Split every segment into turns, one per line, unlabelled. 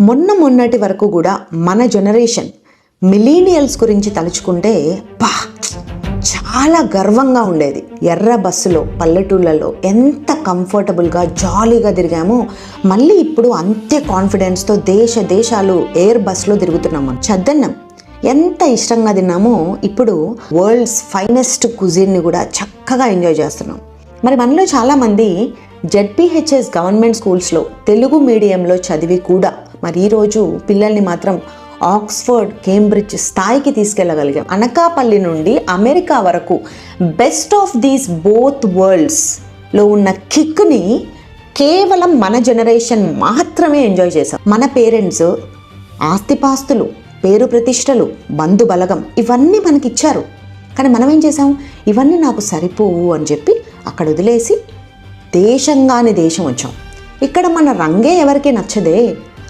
మొన్న మొన్నటి వరకు కూడా మన జనరేషన్ మిలీనియల్స్ గురించి తలుచుకుంటే పా చాలా గర్వంగా ఉండేది. ఎర్ర బస్సులో పల్లెటూళ్ళలో ఎంత కంఫర్టబుల్గా జాలీగా తిరిగామో మళ్ళీ ఇప్పుడు అంతే కాన్ఫిడెన్స్తో దేశ దేశాలు ఎయిర్ బస్లో తిరుగుతున్నాము చద్దన్నం ఎంత ఇష్టంగా తిన్నామో ఇప్పుడు వరల్డ్స్ ఫైనెస్ట్ కుజిన్ని కూడా చక్కగా ఎంజాయ్ చేస్తున్నాం. మరి మనలో చాలామంది జెడ్పీహెచ్ఎస్ గవర్నమెంట్ స్కూల్స్లో తెలుగు మీడియంలో చదివి కూడా మరి ఈరోజు పిల్లల్ని మాత్రం ఆక్స్ఫర్డ్ కేంబ్రిడ్జ్ స్థాయికి తీసుకెళ్ళగలిగాం. అనకాపల్లి నుండి అమెరికా వరకు బెస్ట్ ఆఫ్ దీస్ బోత్ వరల్డ్స్లో ఉన్న కిక్ని కేవలం మన జనరేషన్ మాత్రమే ఎంజాయ్ చేసాం మన పేరెంట్స్ ఆస్తిపాస్తులు పేరు ప్రతిష్టలు బంధు బలగం ఇవన్నీ మనకి ఇచ్చారు కానీ మనం ఏం చేసాం ఇవన్నీ నాకు సరిపోవు అని చెప్పి అక్కడ వదిలేసి దేశంగాని దేశం వచ్చాం. ఇక్కడ మన రంగే ఎవరికి నచ్చదే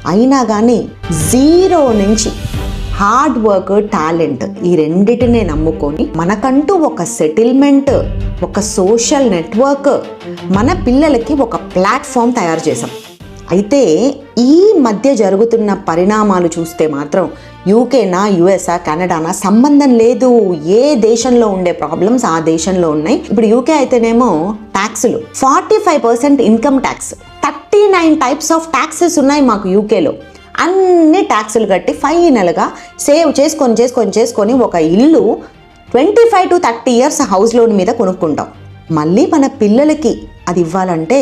అయినా కానీ జీరో నుంచి హార్డ్ వర్క్ టాలెంట్ ఈ రెండిటినే నమ్ముకొని మనకంటూ ఒక సెటిల్మెంట్ ఒక సోషల్ నెట్వర్క్ మన పిల్లలకి ఒక ప్లాట్ఫామ్ తయారు చేసాం అయితే ఈ మధ్య జరుగుతున్న పరిణామాలు చూస్తే మాత్రం యూకేనా యుఎస్ఆ కెనడానా సంబంధం లేదు. ఏ దేశంలో ఉండే ప్రాబ్లమ్స్ ఆ దేశంలో ఉన్నాయి. ఇప్పుడు యూకే అయితేనేమో ట్యాక్సులు forty five percent income tax thirty nine types of taxes ఉన్నాయి మాకు యూకేలో. అన్ని ట్యాక్సులు కట్టి ఫైనల్గా సేవ్ చేసుకొని చేసుకొని చేసుకొని ఒక ఇల్లు twenty five to thirty years house loan మీద కొనుక్కుంటాం. మళ్ళీ మన పిల్లలకి అది ఇవ్వాలంటే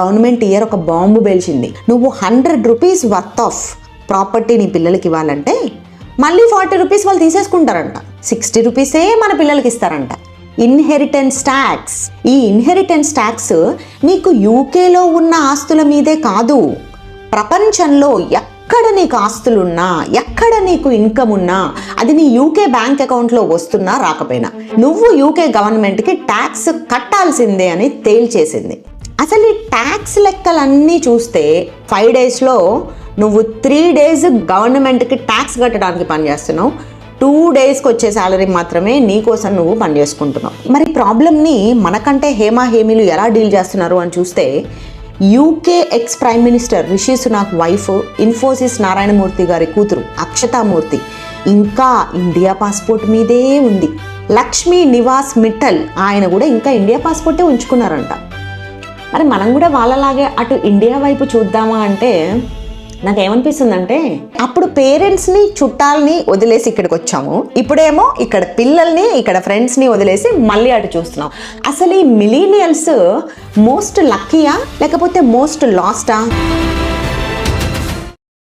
గవర్నమెంట్ ఇయర్ ఒక బాంబు పేల్చింది. నువ్వు hundred rupees worth of property నీ పిల్లలకి ఇవ్వాలంటే మళ్ళీ ఫార్టీ రూపీస్ వాళ్ళు తీసేసుకుంటారంట. సిక్స్టీ రూపీసే మన పిల్లలకి ఇస్తారంట. Inheritance tax. ఈ ఇన్హెరిటెన్స్ ట్యాక్స్ నీకు యూకేలో ఉన్న ఆస్తుల మీదే కాదు. ప్రపంచంలో ఎక్కడ నీకు ఆస్తులున్నా ఎక్కడ నీకు ఇన్కమ్ ఉన్నా అది నీ యూకే బ్యాంక్ అకౌంట్లో వస్తున్నా రాకపోయినా. నువ్వు యూకే గవర్నమెంట్కి ట్యాక్స్ కట్టాల్సిందే అని తేల్చేసింది. అసలు ఈ ట్యాక్స్ లెక్కలన్నీ చూస్తే ఫైవ్ డేస్లో నువ్వు త్రీ డేస్ గవర్నమెంట్కి ట్యాక్స్ కట్టడానికి పనిచేస్తున్నావు. టూ డేస్కి వచ్చే శాలరీ మాత్రమే నీకోసం నువ్వు పనిచేసుకుంటున్నావు మరి ప్రాబ్లమ్ని మనకంటే హేమా హేమీలు ఎలా డీల్ చేస్తున్నారు అని చూస్తే UK ex prime minister Rishi Sunak wife Infosys Narayanamurthy గారి కూతురు అక్షతామూర్తి ఇంకా ఇండియా పాస్పోర్ట్ మీదే ఉంది. లక్ష్మీ నివాస్ మిట్టల్ ఆయన కూడా ఇంకా ఇండియా పాస్పోర్టే ఉంచుకున్నారంట. మరి మనం కూడా వాళ్ళలాగే అటు ఇండియా వైపు చూద్దామా అంటే నాకేమనిపిస్తుందంటే అప్పుడు పేరెంట్స్ని చుట్టాలని వదిలేసి ఇక్కడికి వచ్చాము ఇప్పుడేమో ఇక్కడ పిల్లల్ని ఇక్కడ ఫ్రెండ్స్ని వదిలేసి మళ్ళీ అటు చూస్తున్నాం. అసలు ఈ మిలీనియల్స్ మోస్ట్ లక్కీయా లేకపోతే మోస్ట్ లాస్టా?